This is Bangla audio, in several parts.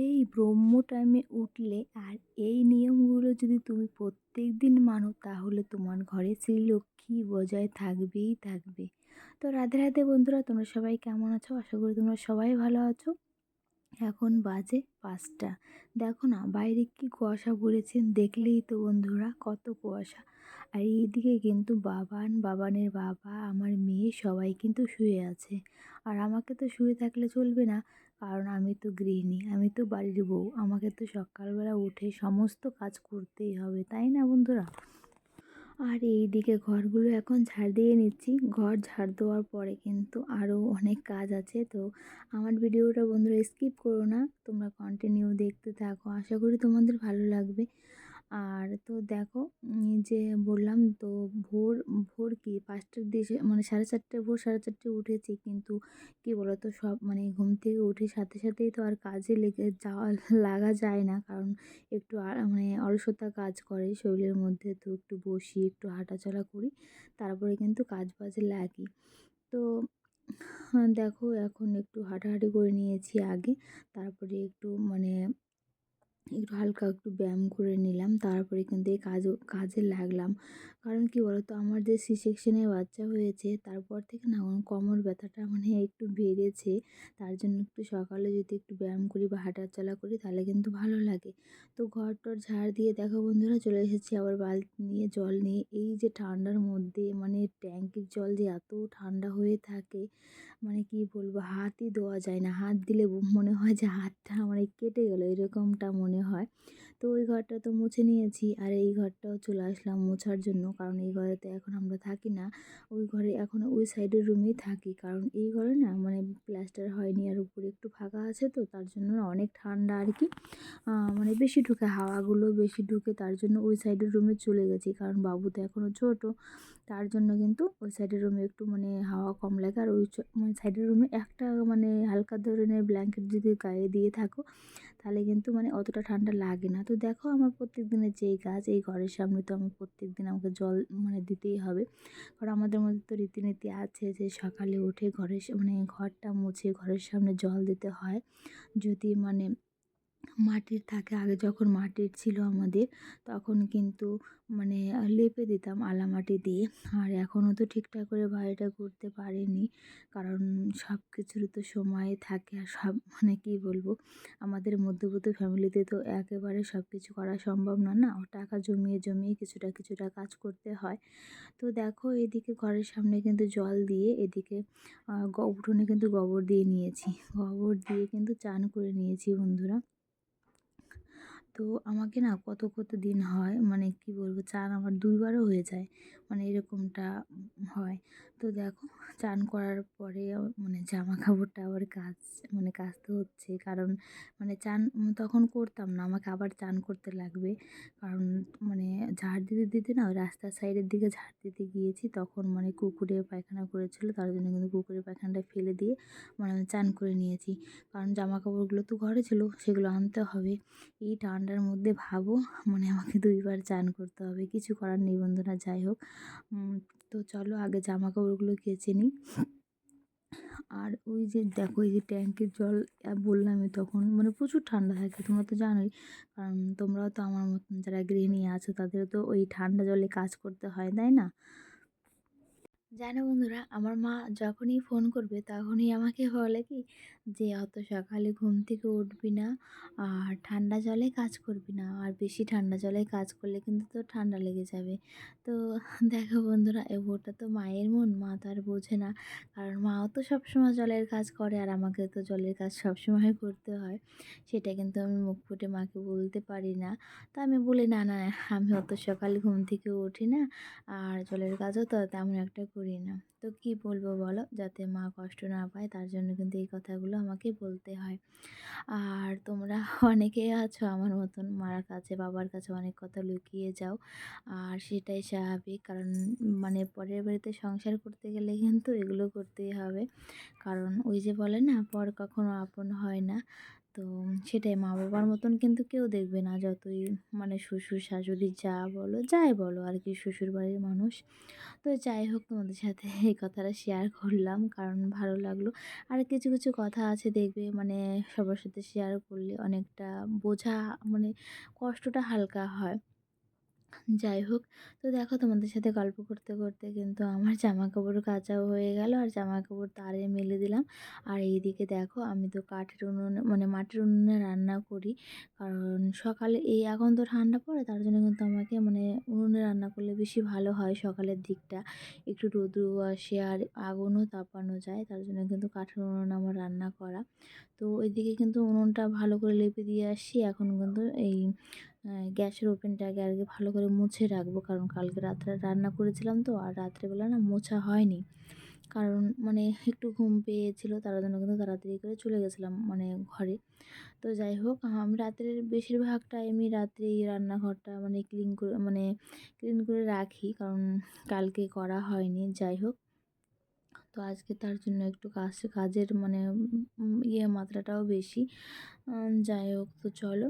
এই ব্রহ্ম টাইমে উঠলে আর এই নিয়মগুলো যদি তুমি প্রত্যেক দিন মানো, তাহলে তোমার ঘরে শ্রীলক্ষ্মী বজায় থাকবেই থাকবে। তো রাধে রাধে বন্ধুরা, তোমরা সবাই কেমন আছো? আশা করি তোমরা সবাই ভালো আছো। এখন বাজে পাঁচটা। দেখো না, বাইরে কি কুয়াশা পড়েছে দেখলেই তো বন্ধুরা, কত কুয়াশা। আর এইদিকে কিন্তু বাবান, বাবানের বাবা, আমার মেয়ে সবাই কিন্তু শুয়ে আছে। আর আমাকে তো শুয়ে থাকলে চলবে না। কারণ আমি তো গৃহিণী, আমি তো বাড়ির বউ। আমাকে তো সকালবেলা উঠে সমস্ত কাজ করতেই হবে, তাই না বন্ধুরা? আর এই দিকে ঘরগুলো এখন ঝাড় দিয়ে নিচ্ছি। ঘর ঝাড় দেওয়ার পরে কিন্তু আরও অনেক কাজ আছে, তো আমার ভিডিওটা বন্ধুরা স্কিপ করো না। তোমরা কন্টিনিউ দেখতে থাকো। আশা করি তোমাদের ভালো লাগবে। আর তো দেখো যে বললাম তো ভোর ভোর কি পাঁচটার দিকে মানে সাড়ে চারটে, ভোর সাড়ে চারটে উঠেছি কিন্তু কি বলো তো সব মানে ঘুম থেকে উঠে সাথে সাথেই তো আর কাজে লেগে যাওয়া লাগা যায় না। কারণ একটু মানে অলসতা কাজ করে শরীরের মধ্যে তো একটু বসি, একটু হাঁটাচলা করি, তারপরে কিন্তু কাজ বাজে লাগি। তো দেখো এখন একটু হাঁটাহাঁটি করে নিয়েছি আগে, তারপরে একটু মানে একটু হালকা একটু ব্যায়াম করে নিলাম তারপরে এখান থেকে কাজও কাজে লাগলাম। কারণ কি বলতো? আমার যে সি সেকশনের বাচ্চা হয়েছে, তারপর থেকে না আমার কোমর ব্যথাটা মানে একটু বেড়েছে। তার জন্য একটু সকালে যদি একটু ব্যায়াম করি বা হাঁটাচলা করি, তাহলে কিন্তু ভালো লাগে। তো ঘর টর ঝাড় দিয়ে দেখো বন্ধুরা, চলে এসেছি আবার বালতি নিয়ে, জল নিয়ে। এই যে ঠান্ডার মধ্যে মানে ট্যাঙ্কির জল যে এত ঠান্ডা হয়ে থাকে মানে কি বলব? হাতই দেওয়া যায় না। হাত দিলে মনে হয় যে হাতটা মানে কেটে গেলো, এরকমটা মনে হয়। তো ওই ঘরটা তো মুছে নিয়েছি আর এই ঘরটাও চলে আসলাম মোছার জন্য। কারণ এই ঘরে তো এখন আমরা থাকি না। ওই ঘরে এখন ওই সাইডের রুমেই থাকি। কারণ এই ঘরে না মানে প্লাস্টার হয়নি আর উপরে একটু ফাঁকা আছে তো, তার জন্য অনেক ঠান্ডা আর কি। মানে বেশি ঢুকে, হাওয়াগুলো বেশি ঢুকে, তার জন্য ওই সাইডের রুমে চলে গেছি। কারণ বাবু তো এখনও ছোটো, তার জন্য কিন্তু ওই সাইডের রুমে একটু মানে হাওয়া কম লাগে। আর ওই মানে সাইডের রুমে একটা মানে হালকা ধরনের ব্ল্যাঙ্কেট যদি গায়ে দিয়ে থাকো তাহলে কিন্তু মানে অতটা ঠান্ডা লাগে না। তো দেখো আমার প্রত্যেক দিনের যেই গাছ এই ঘরের সামনে তো আমি প্রত্যেক দিন আমাকে জল মানে দিতেই হবে। কারণ আমাদের মধ্যে তো রীতিনীতি আছে যে সকালে উঠে ঘরের মানে ঘরটা মুছে ঘরের সামনে জল দিতে হয়। যদি মানে মাটির থাকে। আগে যখন মাটির ছিল আমাদের, তখন কিন্তু মানে লেপে দিতাম আলা মাটি দিয়ে। আর এখনও তো ঠিকঠাক করে বাড়িটা করতে পারিনি, কারণ সব কিছুরই তো সময় থাকে। আর সব মানে কী বলব, আমাদের মধ্যবিত্ত ফ্যামিলিতে তো একেবারে সব কিছু করা সম্ভব না না। টাকা জমিয়ে জমিয়ে কিছুটা কিছুটা কাজ করতে হয়। তো দেখো, এদিকে ঘরের সামনে কিন্তু জল দিয়ে, এদিকে উঠোনে কিন্তু গোবর দিয়ে নিয়েছি। গোবর দিয়ে কিন্তু চান করে নিয়েছি বন্ধুরা। তো আমাকে না কত কত দিন হয় মানে কি বলব, চান আমার দুইবারও হয়ে যায় মানে এরকমটা হয়। তো দেখো, চান করার পরে মানে জামা কাপড়টা আবার কাজ মানে কাচতে হচ্ছে, কারণ মানে চান তখন করতাম না, আমাকে আবার চান করতে লাগবে। কারণ মানে ঝাড় দিতে দিতে না রাস্তার সাইডের দিকে ঝাড় দিতে গিয়েছি, তখন মানে কুকুরে পায়খানা করেছিল, তার জন্য কিন্তু কুকুরের পায়খানাটা ফেলে দিয়ে মানে আমি চান করে নিয়েছি। কারণ জামা কাপড়গুলো তো ঘরে ছিল, সেগুলো আনতে হবে। এই ঠান্ডার মধ্যে ভাবো মানে আমাকে দুইবার চান করতে হবে, কিছু করার নেই বন্ধুরা, যাই হোক। তো চলো আগে জামা কাপড়গুলো কেচে নিই। আর ওই যে দেখো, এই যে ট্যাঙ্কের জল বললামই তখন মানে প্রচুর ঠান্ডা থাকে, তোমরা তো জানোই। কারণ তোমরাও তো আমার মতন যারা গৃহিণী আছো, তাদেরও তো ওই ঠান্ডা জলে কাজ করতে হয়, তাই না? জানো বন্ধুরা, আমার মা যখনই ফোন করবে, তখনই আমাকে বলে কি যে অত সকালে ঘুম থেকে উঠবি না আর ঠান্ডা জলে কাজ করবি না। আর বেশি ঠান্ডা জলে কাজ করলে কিন্তু তোর ঠান্ডা লেগে যাবে। তো দেখো বন্ধুরা, এ ওটা তো মায়ের মন, মা তো আর বোঝে না। কারণ মাও তো সবসময় জলের কাজ করে আর আমাকে তো জলের কাজ সবসময় করতে হয়। সেটা কিন্তু আমি মুখ ফুটে মাকে বলতে পারি না। তো আমি বলি, না না, আমি অত সকালে ঘুম থেকে উঠি না আর জলের কাজও তো তেমন একটা করি না। তো কি বলব বলো? যাতে মা কষ্ট না পায়, তার জন্য কিন্তু এই কথাগুলো আমাকে বলতে হয়। আর তোমরা অনেকেই আছো আমার মতন, মার কাছে, বাবার কাছে অনেক কথা লুকিয়ে যাও। আর সেটাই স্বাভাবিক, কারণ মানে পরের বাড়িতে সংসার করতে গেলে কিন্তু এগুলো করতেই হবে। কারণ ওই যে বলে না, পর কখনো আপন হয় না। তো সেটাই মা বাবার মতন কিন্তু কেউ দেখবে না। যতই মানে শ্বশুর, শাশুড়ি যা বলো, যাই বলো আর কি শ্বশুর বাড়ির মানুষ। তো যাই হোক, তোমাদের সাথে এই কথাটা শেয়ার করলাম কারণ ভালো লাগল। আর কিছু কিছু কথা আছে দেখবে মানে সবার সাথে শেয়ার করলে অনেকটা বোঝা মানে কষ্টটা হালকা হয়। যাই হোক, তো দেখো তোমাদের সাথে গল্প করতে করতে কিন্তু আমার জামা কাপড় কাচাও হয়ে গেল আর জামা কাপড় তারে মেলে দিলাম। আর এইদিকে দেখো আমি তো কাঠের উনুনে মানে মাটির উনুনে রান্না করি। কারণ সকালে এই এখন তো ঠান্ডা পড়ে, তার জন্য কিন্তু আমাকে মানে উনুনে রান্না করলে বেশি ভালো হয় সকালের দিকটা। একটু রোদ্রু আসে আর আগুনও তাপানো যায়, তার জন্য কিন্তু কাঠের উনুনে আমার রান্না করা। তো ওইদিকে কিন্তু উনুনটা ভালো করে লেপে দিয়ে আসি। এখন কিন্তু এই গ্যাসের ওভেনটাকে আর কি ভালো করে মুছে রাখব। কারণ কালকে রাত্রে রান্না করেছিলাম তো, আর রাত্রেবেলা না মোছা হয়নি। কারণ মানে একটু ঘুম পেয়েছিলো, তার জন্য কিন্তু তাড়াতাড়ি করে চলে গেছিলাম মানে ঘরে। তো যাই হোক, আমি, রাত্রের বেশিরভাগ টাইমই রাত্রেই রান্নাঘরটা মানে ক্লিন করে মানে ক্লিন করে রাখি। কারণ কালকে করা হয়নি। যাই হোক তো আজকে তার জন্য একটু কাজ, কাজের মানে ইয়ে মাত্রাটাও বেশি। যাই হোক, তো চলো।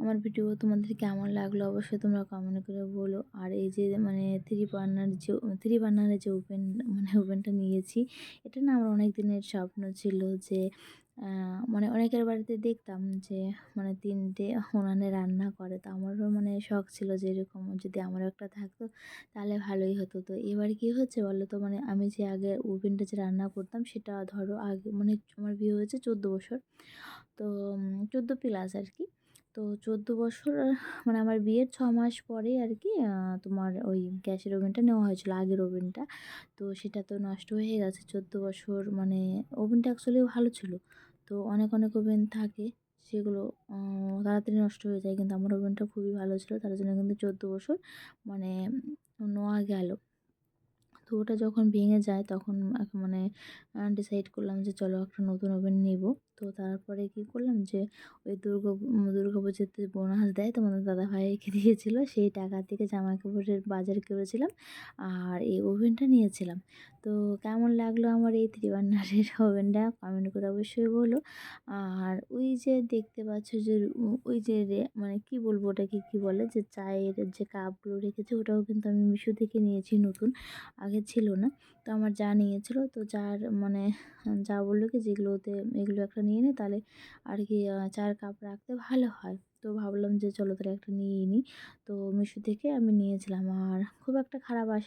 আমার ভিডিও তোমাদের কেমন লাগল অবশ্যই তোমরা কমেন্ট করে বলো। আর এই যে মানে থ্রি পার্নার যে থ্রি পার্নারের যে ওভেন মানে ওভেনটা নিয়েছি, এটা না আমার অনেক দিনের স্বপ্ন ছিল যে মানে অনেকের বাড়িতে দেখতাম যে মানে তিনটে উনানে রান্না করে। তো আমারও মানে শখ ছিল যে, এরকম যদি আমারও একটা থাকতো, তাহলে ভালোই হতো। তো এবার কী হচ্ছে বলো তো মানে আমি যে আগে ওভেনটা যে রান্না করতাম, সেটা ধরো আগে মানে আমার বিয়ে হয়েছে চোদ্দ বছর। তো চোদ্দ প্লাস আর কি। তো চোদ্দ বছর মানে আমার বিয়ের ছ মাস পরে আর কি তোমার ওই গ্যাসের ওভেনটা নেওয়া হয়েছিলো, আগের ওভেনটা। তো সেটা তো নষ্ট হয়ে গেছে, চোদ্দ বছর মানে ওভেনটা অ্যাকচুয়ালি ভালো ছিল। তো অনেক অনেক ওভেন থাকে, সেগুলো তাড়াতাড়ি নষ্ট হয়ে যায়, কিন্তু আমার ওভেনটা খুবই ভালো ছিল, তার জন্য কিন্তু চোদ্দ বছর মানে নেওয়া গেল। তো ওটা যখন ভেঙে যায়, তখন মানে ডিসাইড করলাম যে চলো একটা নতুন ওভেন নেব। তো তারপরে কী করলাম যে, ওই দুর্গা দুর্গা পুজোতে বোনাস দেয় তোমাদের দাদাভাইকে দিয়েছিলো। সেই টাকা থেকে জামা কাপড়ের বাজার করেছিলাম আর এই ওভেনটা নিয়েছিলাম। তো কেমন লাগল আমার এই থ্রি বার্নারের ওভেনটা? কমেন্ট করে অবশ্যই বলো। আর ওই যে দেখতে পাচ্ছ যে, ওই যে মানে কি বলব ওটাকে কী বলে? যে চায়ের যে কাপগুলো রেখেছে ওটাও কিন্তু আমি মিশো থেকে নিয়েছি নতুন। আগে ছিল না। তো আমার যা নিয়েছিল তো যার মানে যা বলল কি যেগুলোতে, এগুলো একটা নিয়ে নিই তাহলে আর কি চার কাপ রাখতে ভালো হয়। তো ভাবলাম যে চলো তাহলে একটা নিয়েই নিই তো মিশো থেকে আমি নিয়েছিলাম আর খুব একটা খারাপ আসে